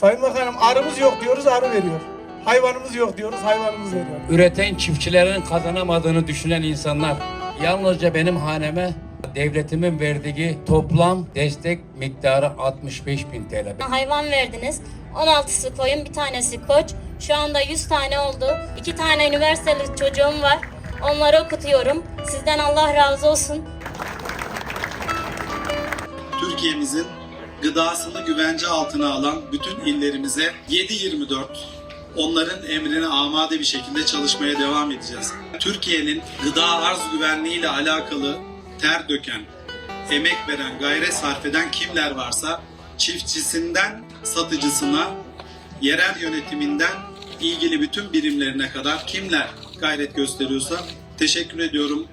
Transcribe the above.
Sayın Bakanım arımız yok diyoruz arı veriyor. Hayvanımız yok diyoruz hayvanımız veriyor. Üreten çiftçilerin kazanamadığını düşünen insanlar yalnızca benim haneme devletimin verdiği toplam destek miktarı 65 bin TL. Hayvan verdiniz. 16'sı koyun, bir tanesi koç. Şu anda 100 tane oldu. 2 tane üniversiteli çocuğum var. Onları okutuyorum. Sizden Allah razı olsun. Türkiye'mizin gıdasını güvence altına alan bütün illerimize 7-24 onların emrine amade bir şekilde çalışmaya devam edeceğiz. Türkiye'nin gıda arz güvenliği ile alakalı ter döken, emek veren, gayret sarf eden kimler varsa çiftçisinden satıcısına, yerel yönetiminden ilgili bütün birimlerine kadar kimler gayret gösteriyorsa teşekkür ediyorum.